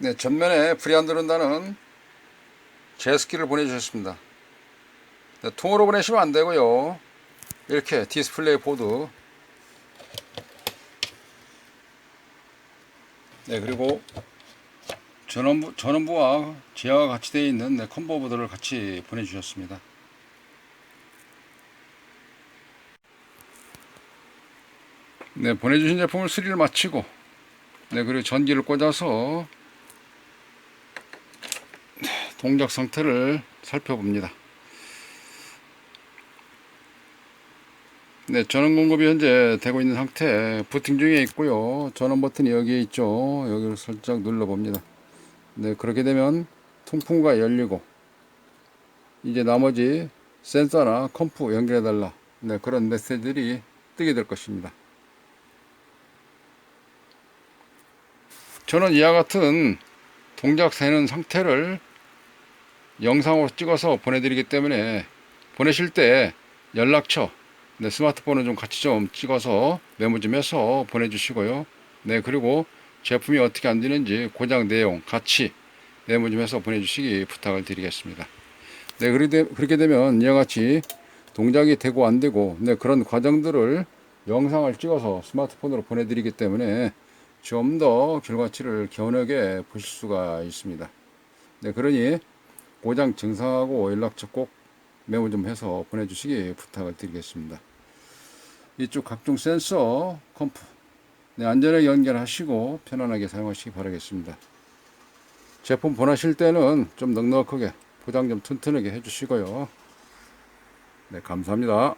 네, 전면에 불이 안 들어온다는 제스키를 보내주셨습니다. 네, 통으로 보내시면 안 되고요. 이렇게 디스플레이 보드. 네, 그리고 전원부, 전원부와 제어가 같이 되어 있는 네, 컴보 보드를 같이 보내주셨습니다. 네, 보내주신 제품을 수리를 마치고, 네, 그리고 전기를 꽂아서 동작 상태를 살펴봅니다. 네, 전원 공급이 현재 되고 있는 상태, 부팅 중에 있고요. 전원 버튼이 여기에 있죠. 여기를 살짝 눌러 봅니다. 네, 그렇게 되면 통풍구가 열리고, 이제 나머지 센서나 컴프 연결해 달라. 네, 그런 메시지들이 뜨게 될 것입니다. 저는 이와 같은 동작 세는 상태를 영상으로 찍어서 보내드리기 때문에 보내실 때 연락처, 네, 스마트폰을 좀 같이 좀 찍어서 메모 좀 해서 보내주시고요. 네, 그리고 제품이 어떻게 안 되는지 고장 내용 같이 메모 좀 해서 보내주시기 부탁을 드리겠습니다. 네, 그렇게 되면 이와 같이 동작이 되고 안 되고 네, 그런 과정들을 영상을 찍어서 스마트폰으로 보내드리기 때문에 좀 더 결과치를 개운하게 보실 수가 있습니다. 네, 그러니 고장 증상하고 연락처 꼭 메모 좀 해서 보내주시기 부탁을 드리겠습니다. 이쪽 각종 센서, 컴프 네, 안전하게 연결하시고 편안하게 사용하시기 바라겠습니다. 제품 보내실 때는 좀 넉넉하게 포장 좀 튼튼하게 해주시고요. 네, 감사합니다.